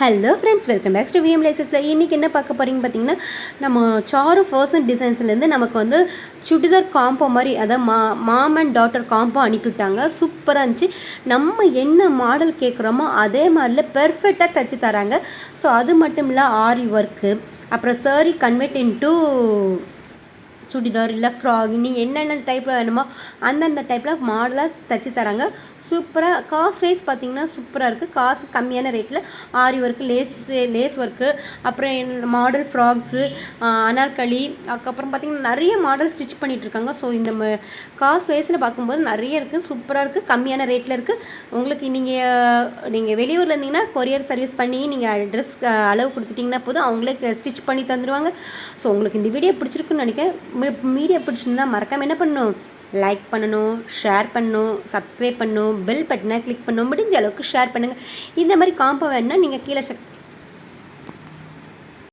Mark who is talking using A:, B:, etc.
A: Hello friends welcome back to VM லைசஸில் இன்றைக்கி என்ன பார்க்க போகிறீங்க பார்த்தீங்கன்னா நம்ம சாரு ஃபர்சன் டிசைன்ஸ்லேருந்து நமக்கு வந்து சுடிதார் காம்போ மாதிரி அதாவது மா மாம் அண்ட் டாட்டர் காம்போ அனுப்பிவிட்டாங்க. சூப்பராக இருந்துச்சு. நம்ம என்ன மாடல் கேட்குறோமோ அதே மாதிரில பெர்ஃபெக்டாக தைச்சி தராங்க. ஸோ அது மட்டும் இல்லை ஆரி ஒர்க்கு அப்புறம் சாரி கன்வெர்ட் இன்ட்டு சுடிதார் இல்லை ஃப்ராக் நீங்கள் என்னென்ன டைப்பில் வேணுமோ அந்தந்த டைப்பில் மாடலாக தைச்சி தராங்க. சூப்பராக காசு வைஸ் பார்த்தீங்கன்னா சூப்பராக இருக்குது காசு கம்மியான ரேட்டில் aari work lace lace work அப்புறம் மாடல் ஃப்ராக்ஸு அனார்களி அதுக்கப்புறம் பார்த்தீங்கன்னா நிறைய மாடல் ஸ்டிச் பண்ணிகிட்ருக்காங்க ஸோ இந்த ம காசு வைஸில் பார்க்கும்போது நிறைய இருக்குது சூப்பராக இருக்குது கம்மியான ரேட்டில் இருக்குது உங்களுக்கு நீங்கள் நீங்கள் வெளியூரில் இருந்தீங்கன்னா கொரியர் சர்வீஸ் பண்ணி நீங்கள் ட்ரெஸ் அளவு கொடுத்துட்டிங்கன்னா போதும். அவங்களே ஸ்டிச் பண்ணி தந்துடுவாங்க ஸோ உங்களுக்கு இந்த வீடியோ பிடிச்சிருக்குன்னு நினைக்கிறேன். மீடியா பிடிச்சிருந்தா மறக்காமல் என்ன பண்ணணும்? லைக் பண்ணணும் ஷேர் பண்ணணும் சப்ஸ்கிரைப் பண்ணணும் பெல் பட்டனை கிளிக் பண்ணணும். முடிஞ்ச அளவுக்கு ஷேர் பண்ணுங்கள் இந்த மாதிரி காம்போ வேணுன்னா நீங்கள் கீழே செக்